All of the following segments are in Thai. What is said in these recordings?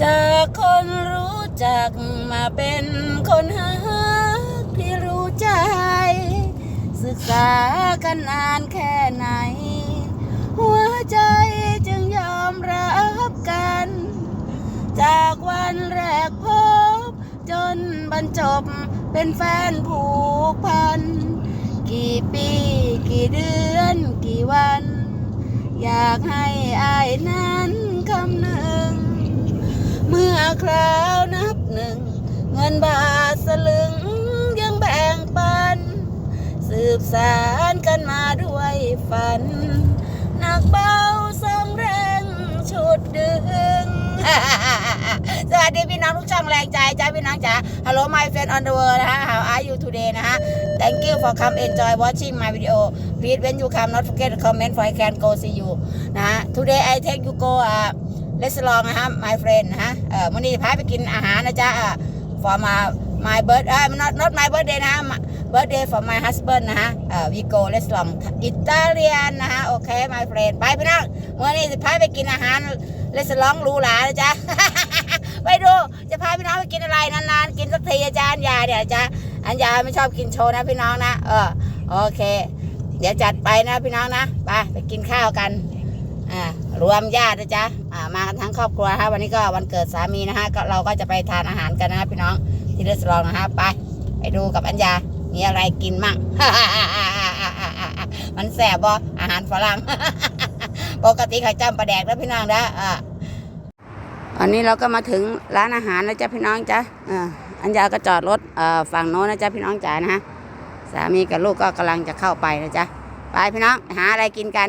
จากคนรู้จักมาเป็นคนหาที่รู้ใจ ศึกษากันนานแค่ไหน หัวใจจึงยอมรับกัน จากวันแรกพบ จนบรรจบเป็นแฟนผูกพัน กี่ปีกี่เดือนกี่วัน อยากให้อายนั้น สารกันมาด้วยฝัน หนักเบาสองแรงชุดดึง สวัสดีพี่น้องทุกช่องแรงใจจ้าพี่น้องจ๋า Hello my friend on the world นะฮะ How are you today นะฮะ Thank you for come enjoy watching my video Please when you come not forget to comment for I can go see you นะ Today I take you go อ่า let's long นะฮะ my friend นะฮะเออวันนี้พาไปกินอาหารนะจ๊ะอ่า for my my birth อ่า not not my birthday นะ birthday for my husband นะฮะเออ we go let's long อิตาเลียนนะฮะ โอเค my friend ไปพี่น้องวันนี้จะพาไปกินอาหาร let's long หรูหรานะจ๊ะ ไปดู จะพาพี่น้องไปกินอะไรนานๆ กินสักทีอาจารย์ยาเดี๋ยวอาจารย์อันยาไม่ชอบกินโชว์นะพี่น้องนะ เออ โอเค เดี๋ยวจัดไปนะพี่น้องนะ ไปไปกินข้าวกัน อ่า รวมญาตินะจ๊ะ อ่า มากันทั้งครอบครัวฮะวันนี้ก็วันเกิดสามีนะฮะ ก็เราก็จะไปทานอาหารกันนะพี่น้องที่เรสลองนะฮะ ไป ไปดูกับอัญญา มีอะไรกินมั่ง มันแสบบ่อาหารฝรั่ง ปกติเขาจำปลาแดกแล้วพี่น้องนะอ่าอันนี้เราก็มาถึงร้านอาหารนะจ๊ะพี่น้องจ๊ะอัญญาก็จอดรถฝั่งโน้นนะจ๊ะพี่น้องจ๋านะฮะสามีกับลูกก็กำลังจะเข้าไปนะจ๊ะไปพี่น้องหาอะไรกินกัน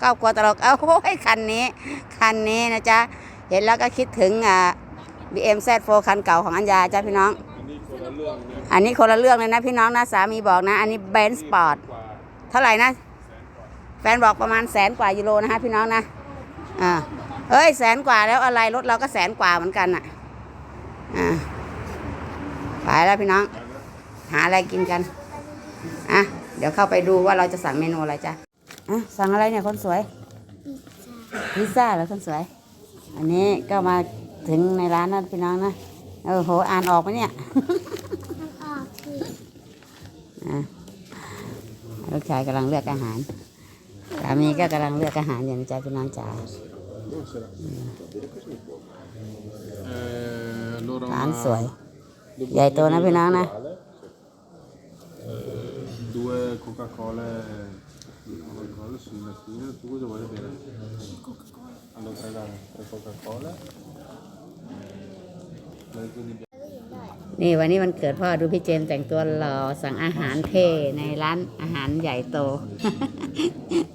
ครอบครัวตลกเอาโอ้ยคันนี้คันนี้นะจ๊ะเห็นแล้วก็คิดถึงอ่า BMZ4 คันเก่าของอัญญาจ้ะพี่น้อง อันนี้คนละเรื่องเลยนะพี่น้องนะสามีบอกนะ อันนี้เบนสปอร์ตเท่าไหร่นะ แฟนบอกประมาณแสนกว่ายูโรนะฮะพี่น้องนะอ่าเอ้ยแสนกว่าแล้วอะไรรถเราก็แสนกว่าเหมือนกันอะอ่าไปแล้วพี่น้อง หาอะไรกินกันอะเดี๋ยวเข้าไปดูว่าเราจะสั่งเมนูอะไรจ้ะอะสั่งอะไรเนี่ยคนสวยพิซซ่าเหรอคนสวย อันนี้ก็มาถึงในร้านนะพี่น้องนะ โอ้โห อ่านออกไหมเนี่ยอะลูกชายกำลังเลือกอาหารสามีก็กำลังเลือกอาหารอยู่นะจ๊ะพี่น้องจ๋า Eh, allora ร้าน una- สวย ใหญ่โตนะพี่น้องนะ due Coca-Cola Coca-Cola sì, mattina tu cosa vuoi bere? Allora tre, tre Coca-Cola Lei quindi นี่วันนี้วันเกิดพ่อดูพี่เจนแต่งตัวหล่อสั่งอาหารเท่ในร้านอาหารใหญ่โต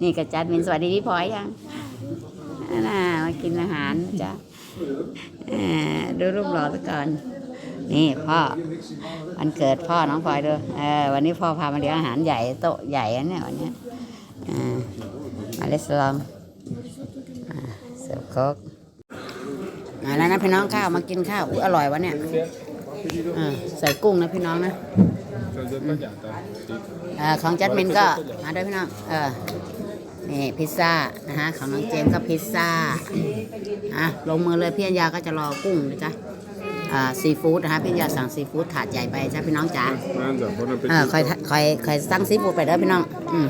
นี่กระจัดมินสวัสดีพี่พลอยยังน่ามากินอาหารจ้ะดูรูปหล่อซะก่อน นี่พ่อวันเกิดพ่อน้องพลอยดูเออวันนี้พ่อพามาเลี้ยงอาหารใหญ่โต๊ะใหญ่อันเนี่ยวันเนี้ยอ่ามาเลสลองเสิร์ฟโค้ก มาแล้วนะพี่น้องข้าวมากินข้าวอร่อยวะเนี่ยอ่าใส่กุ้งนะพี่น้องนะอ่าของจัดมินก็มาด้วยพี่น้องเออนี่พิซซ่านะฮะของน้องเจมส์ก็พิซซ่าอะลงมือเลยพี่อัญญาก็จะรอกุ้งนะจ๊ะอ่าซีฟู้ดนะฮะพี่อัญญาสั่งซีฟู้ดถาดใหญ่ไปจ้ะพี่น้องจ๋าเออคอยคอยคอยสั่งซีฟู้ดไปเด้อพี่น้องอืม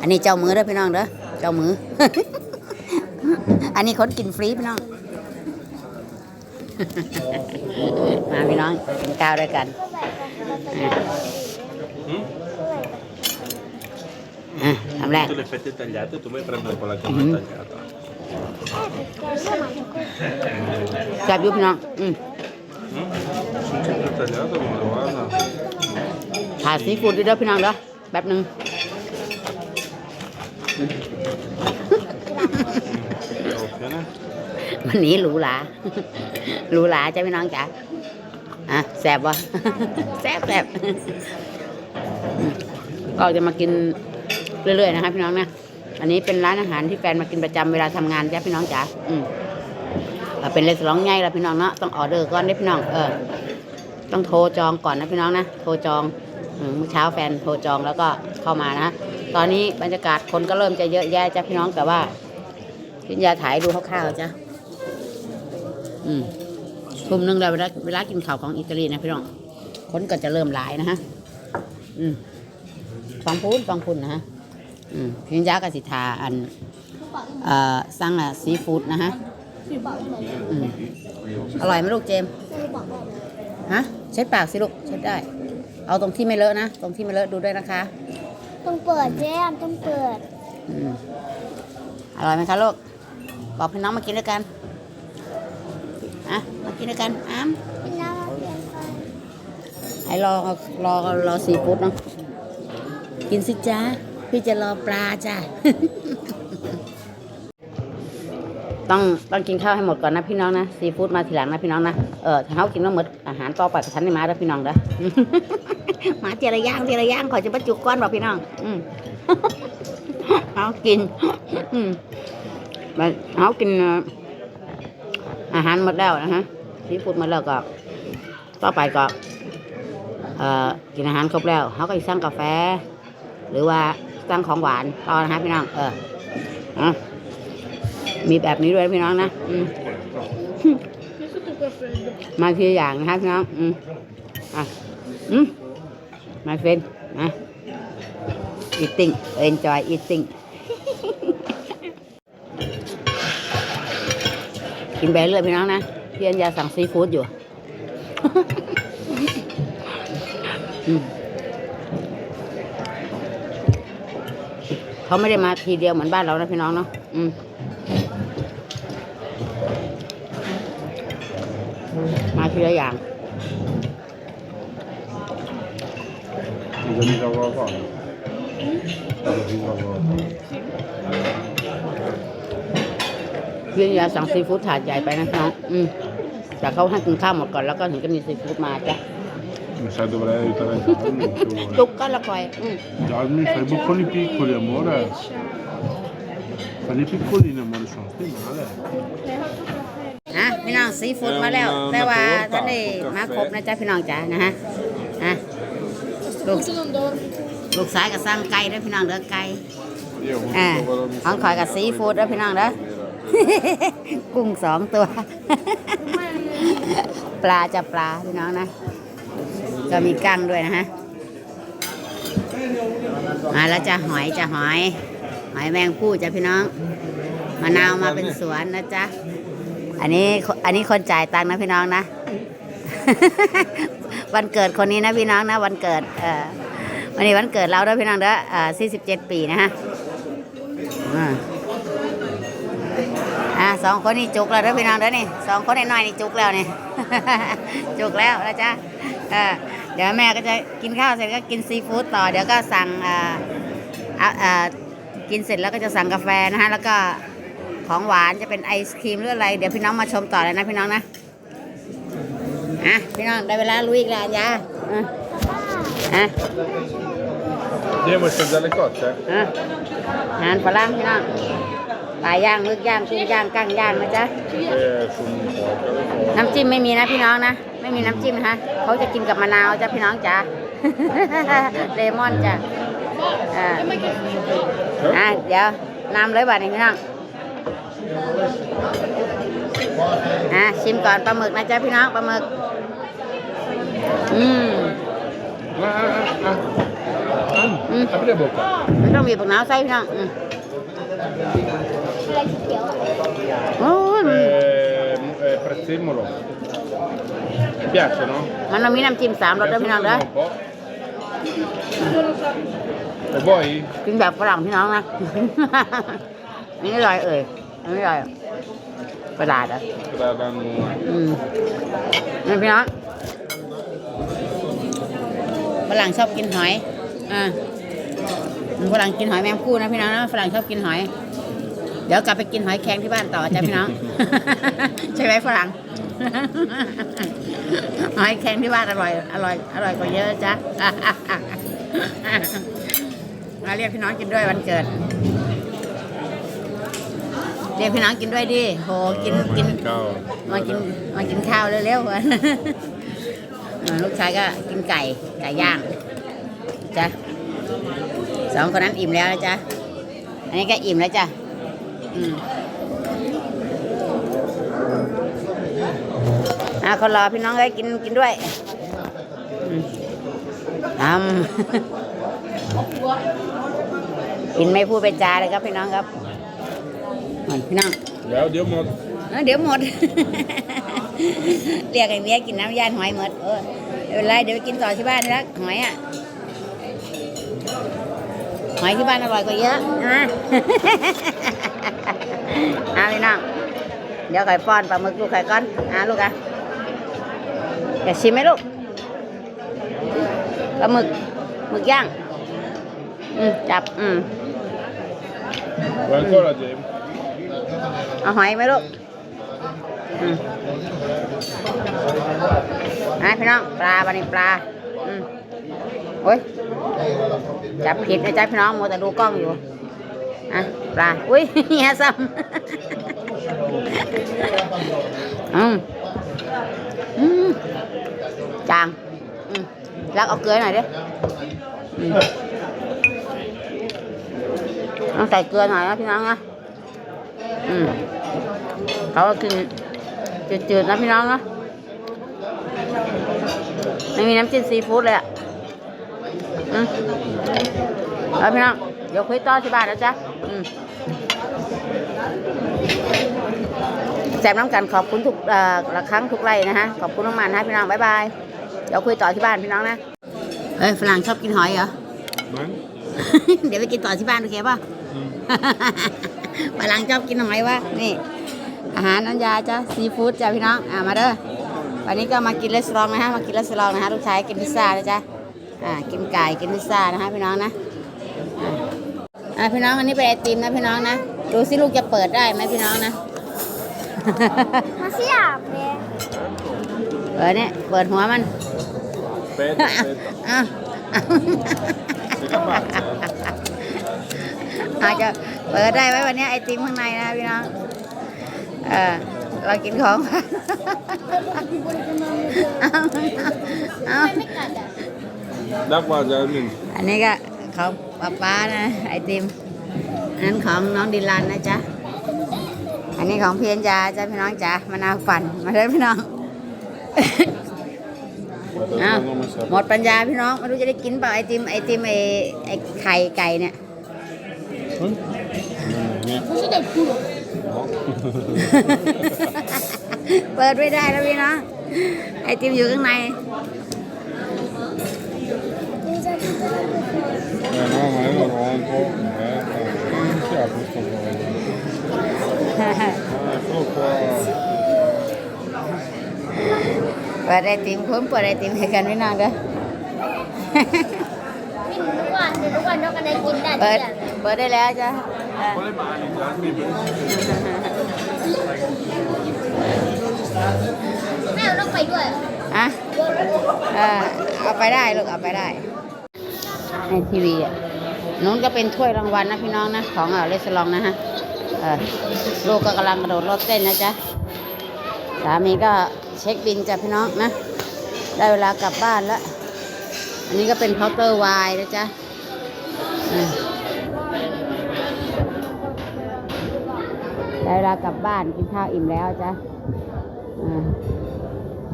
อันนี้เจ้ามือเด้อพี่น้องเด้อเจ้ามือ อันนี้คนกินฟรีพี่น้อง มาพี่น้องกินข้าวด้วยกันอะคำแรก Tu le fette tagliate, tu vuoi prendere quella che non è tagliata แซ่บอยุพี่น้องอืม Sono sempre tagliate, come guarda ถ่ายซีฟู้ดด้วยเด้อพี่น้องเด้อแป๊บหนึง Occhio, ne? วันนี้หรูหราหรูหราจ้ะพี่น้องจ๋าอะแซ่บวะแซ่บแซ่บอืมก็จะมากินเรื่อยๆนะคะพี่น้องนะอันนี้เป็นร้านอาหารที่แฟนมากินประจำเวลาทำงานจ้ะพี่น้องจ๋าอืมอะเป็นเลสร้องใหญ่ละพี่น้องเนาะต้องออเดอร์ก่อนได้อพี่น้องเออต้องโทรจองก่อนนะพี่น้องนะโทรจองอืมเมื่อเช้าแฟนโทรจองแล้วก็เข้ามานะตอนนี้บรรยากาศคนก็เริ่มจะเยอะแยะจ้ะพี่น้องแต่ว่าพิญญาถ่ายดูคร่าวๆจ้ะ อืมทุ่มหนึ่งแล้วเวลาเวลากินข้าวของอิตาลีนะพี่น้องคนก็จะเริ่มหลายนะฮะอืมฟังพูดฟังพูดนะฮะอืมพิญญากสิทาอันเอ่อสั่งอะซีฟู้ดนะฮะอืมอร่อยไหมลูกเจมส์ฮะเช็ดปากสิลูกเช็ดได้ เอาตรงที่ไม่เลอะนะ ตรงที่ไม่เลอะดูด้วยนะคะ ต้องเปิดแจมต้องเปิดอืมอร่อยไหมคะลูกบอกพี่น้องมากินด้วยกัน อะมากินด้วยกันอ้ามเป็นน้ำมาเปลี่ยนไฟไอ้รอรอรอซีฟู้ดเนาะกินสิจ้าพี่จะรอปลาจ้าต้องต้องกินข้าวให้หมดก่อนนะพี่น้องนะซีฟู้ดมาทีหลังนะพี่น้องนะเออถ้าเขากินมาหมดอาหารต่อไปกับฉันนี่มาแล้วพี่น้องเด้อมาเจระย่างเจระย่างขอจะประจุก้อนบอกพี่น้อง อืมเอากิน อืมมาเขากินเอาหารหมดแล้วนะฮะซีฟู้ดหมดแล้วก็ต่อไปก็อ่อกินอาหารครบแล้วเขาก็จะสั่งกาแฟ หรือว่าสั่งของหวานต่อนะฮะพี่น้องเอออะมีแบบนี้ด้วยพี่น้องนะอมาทีอย่างนะครับพี่น้องอืมอะอืมมาเฟนนะ eating enjoy eating กินไปเรื่อยพี่น้องนะพี่อัญญาสั่งซีฟู้ดอยู่เขาไม่ได้มาทีเดียวเหมือนบ้านเรานะพี่น้องเนาะอืมมาทีละอย่าง Cosa mi trovo qua? Cosa mi trovo qua? พี่ยา สั่งซีฟู้ดถาดใหญ่ไปนะพี่น้องอืมแต่เขาให้กินข้าวหมดก่อนแล้วก็ถึงจะมีซีฟู้ดมาจ้ะ Mi sa dovrei aiutare Gianni. จุกก็ละคอย อืม Gianni, fai i bocconi piccoli, amore. Fai i piccolini, amore, sono sti male. อะพี่น้องซีฟู้ดมาแล้ว แต่ว่าท่านได้มาครบนะจ๊ะพี่น้องจ๋านะฮะอะลูกลูกสายกับสั่งไก่ด้วยพี่น้องเด้อไก่ Io อ่า comunque quello mi ของคอยกับซีฟู้ดด้วยพี่น้องเด้อ กุ้งสองตัว ปลาจะปลาพี่น้องนะ ก็มีกั้งด้วยนะฮะมาแล้วจะหอยจะหอย หอยแมงผู้จ้ะพี่น้องมะนาวมาเป็นสวนนะจ๊ะอันนี้อันนี้คนจ่ายตังค์นะพี่น้องนะ วันเกิดคนนี้นะพี่น้องนะ วันเกิดเอ่อวันนี้วันเกิดเราด้วยพี่น้องเด้ออ่า47 ปีนะฮะ อ่าอ่าสองคนนี่จุกแล้วเด้อพี่น้องเด้อนี่สองคนน้อยๆนี่จุกแล้วนี่ จุกแล้วนะจ๊ะเออเดี๋ยวแม่ก็จะกินข้าวเสร็จก็กินซีฟู้ดต่อ เดี๋ยวก็สั่งอ่าอ่าอ่ากินเสร็จแล้วก็จะสั่งกาแฟนะฮะแล้วก็ของหวานจะเป็นไอศครีมหรืออะไร เดี๋ยวพี่น้องมาชมต่อเลยนะพี่น้องนะอะพี่น้องได้เวลาลุยอีกแล้วยาอะอะ Andiamo a assaggiare le cozze? อะอาหารฝรั่งพี่น้องปลาย่างมึกย่างกุ้งย่างกั้งย่างนะจ๊ะ Eh, sono un po', น้ำจิ้มไม่มีนะพี่น้องนะไม่มีน้ำจิ้มนะคะเขาจะกินกับมะนาวจ้ะพี่น้องจ้ะเลมอนจ้ะอ่าอะเดี๋ยวนำเลยบ่านี่พี่น้องอะชิมก่อนปลาหมึกนะจ๊ะพี่น้องปลาหมึกอืม Ah, ah, ah. Ah, Mm. Apri la bocca. ไม่ต้องมีผักหนาวใส่พี่น้องอืม อะไรสีเขียวโอ้ย Eh, eh, prezzemolo. Ti piace, no? มันต้องมีน้ำจิ้มสามรสด้วยพี่น้องเด้อ Un po'. E vuoi? กินแบบฝรั่งพี่น้องนะ นี่อร่อยเอ่ยอันนี้อร่อยกระดาษอะ Te la danno. อืมนี่พี่น้องฝรั่งชอบกินหอย อ่าฝรั่งกินหอยแมงคู่นะพี่น้องนะฝรั่งชอบกินหอยเดี๋ยวกลับไปกินหอยแครงที่บ้านต่อจ้ะพี่น้อง ใช่ไหมฝรั่ง หอยแครงที่บ้านอร่อยอร่อยอร่อยกว่าเยอะจ้ะมาเรียกพี่น้องกินด้วยวันเกิด เรียกพี่น้องกินด้วยดิโหกินกิน Ciao. มากินมากินข้าวเร็วๆเออลูกชายก็กินไก่ไก่ย่างจ้ะสองคนนั้นอิ่มแล้วนะจ๊ะอันนี้ก็อิ่มแล้วจ้ะ อืมนะคนรอพี่น้องได้ยกินกินด้วยอืมทำกินไม่พูดไปจาเลยครับพี่น้องครับเหมือนพี่น้องแล้วเดี๋ยวหมดเอ้ยเดี๋ยวหมด เรียกไอ้เมียกินน้ำยานหอยหมดเออไม่เป็นไรเดี๋ยวไปกินต่อที่บ้านนะหอยอะหอยที่บ้านอร่อยกว่าเยอะนะ เอาพี่น้องเดี๋ยวไข่ป้อนปลาหมึกลูกไข่ก้อนอะลูกอะอยากชิมไหมลูกปลาหมึกหมึกย่างอืมจับอืม Vuoi ancora James? เอาหอยไหมลูกอืมอะพี่น้องปลาบันนี้ปลาอืมโอ้ยจับผิดนะจ๊ะพี่น้องมัวแต่ดูกล้องอยู่ อะปลาอุ้ยเฮียซ้ำอืมอืมจางอืมแล้วเอาเกลือหน่อยดิต้องใส่เกลือหน่อยนะพี่น้องนะอืมเขาก็กินจืดๆนะพี่น้องนะไม่มีน้ำจิ้มซีฟู้ดเลยอะอืมแล้วพี่น้อง เดี๋ยวคุยต่อที่บ้านนะจ๊ะอืมแจกน้ำกันขอบคุณทุกเอ่อละครั้งทุกไร่นะฮะ ขอบคุณน้องมันนะพี่น้องบ๊ายบาย เดี๋ยวคุยต่อที่บ้านพี่น้องนะ เฮ้ยฝรั่งชอบกินหอยเหรอ Man? เดี๋ยวไปกินต่อที่บ้านโอเคป่ะฝรั่งชอบกินหอยวะนี่ อาหารน้ำยาจ้ะซีฟู้ดจ้ะพี่น้อง อ่ามาเด้อ วันนี้ก็มากินรีสอร์ทนะฮะ มากินรีสอร์ทนะฮะลูกชายกินพิซซ่านะจ๊ะ อ่า กินไก่ กินพิซซ่านะฮะพี่น้องนะอ่า อ่าพี่น้องอันนี้เป็นไอติมนะพี่น้องนะดูสิลูกจะเปิดได้ไหมพี่น้องนะ มาเสียบเลยเปิดเนี่ยเปิดหัวมัน Aspetta, aspetta. อ้าว Sei capace? อาจจะเปิดได้ไหมวันนี้ไอติมข้างในนะพี่น้องเออเรากินของเอาเอาไม่กัดอะ Da qua Jasmine. อันนี้ก็ ของป้าป้านะไอติมอันนั้นของน้องดิลันนะจ๊ะอันนี้ของเพียนยาจ้ะพี่น้องจ๋ามะนาวฝันมาเลยพี่น้อง Guarda, อ้าว non mi sa. หมดปัญญาพี่น้องไม่รู้จะได้กินเปล่าไอติมไอติมไอไอไข่ไก่เนี่ย Mm, niente. ไม่ใช่เด็กกู No. เปิดไม่ได้แล้วพี่น้องไอติมอยู่ข้างใน Eh no, ma io lo rompo. Eh, eh, chi ha questo qua? Ah, eccolo qua. เปิดไอติมเพิ่มเปิดไอติมให้กันพี่น้องเด้อกินทุกวันทุกวันเราก็ได้กินได้เปิดทุกอย่างเปิดได้แล้วจ้ะอะ Quale mani, Jasmine? แม่เราต้องไปด้วยอะเออเอาไปได้ลูกเอาไปได้ ในทีวีอะนู้นก็เป็นถ้วยรางวัลนะพี่น้องนะ ของเออเลสลองนะฮะเออลูกก็กำลังกระโดดรถเต้นนะจ๊ะสามีก็เช็คบินจ้ะพี่น้องนะ ได้เวลากลับบ้านแล้ว อันนี้ก็เป็นเคาน์เตอร์วน์นะจ๊ะอะได้เวลากลับบ้านกินข้าวอิ่มแล้วจ้ะอ่า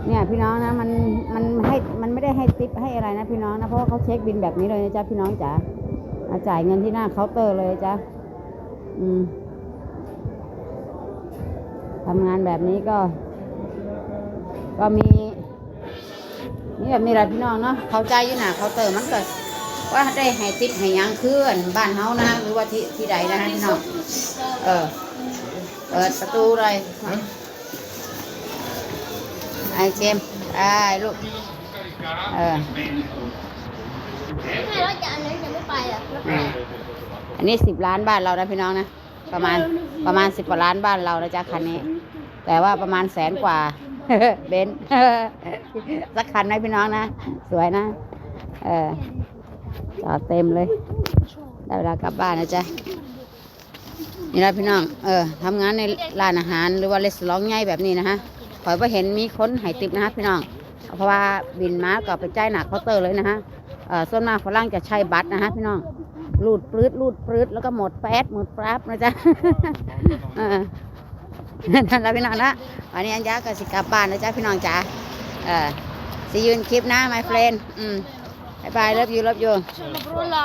เนี่ยพี่น้องนะมันมันให้มันไม่ได้ให้ติปให้อะไรนะพี่น้องนะเพราะว่าเขาเช็คบินแบบนี้เลยนะจ๊ะพี่น้องจ๋าจ่ายเงินที่หน้าเคาน์เตอร์เลยจ้ะอืมทำงานแบบนี้ก็ ก็มีนี่แบบมีอะไรพี่น้องเนาะเขาใจยอยู่หน้าเคาน์เตอร์มันก็ว่าได้ให้ติปให้ยังคืนบ้านเฮานะหรือว่าที่ที่ใดนะฮะพี่น้องเออเปิดประตูเลย ไอเจมส์ได้ลูก เออแม่เราจะอันนั้นจะไม่ไปอะอืมอันนี้สิบล้านบ้านเรานะพี่น้องนะ ประมาณประมาณสิบกว่าล้านบ้านเรานะจ๊ะคันนี้ แต่ว่าประมาณแสนกว่าเบนซ์สักคันไหมพี่น้องนะ สวยนะ เออจอดเต็มเลย ได้เวลากลับบ้านนะจ๊ะนี่นะพี่น้อง เออทำงานในร้านอาหารหรือว่าเลสลองใหญ่แบบนี้นะฮะ ขอยไปเห็นมีคนใหายติบนะฮะพี่น้อง เพราะว่าบินมาก็ไปจ่ายหนักเคาน์เตอร์เลยนะฮะส่วนมากฝรั่งจะใช้บัตรนะฮะพี่น้องรูดปลื้ดรูดปลื้ดแล้วก็หมดแป๊ดหมดปราบนะจ๊ะนั่นละพี่น้องนะวันนี้อันยาก็สิกลับบ้านนะจ๊ะพี่น้องจ๋าเออสิยืนคลิปนะ my friend อืมบายบาย love you love you Cioè, ma però la,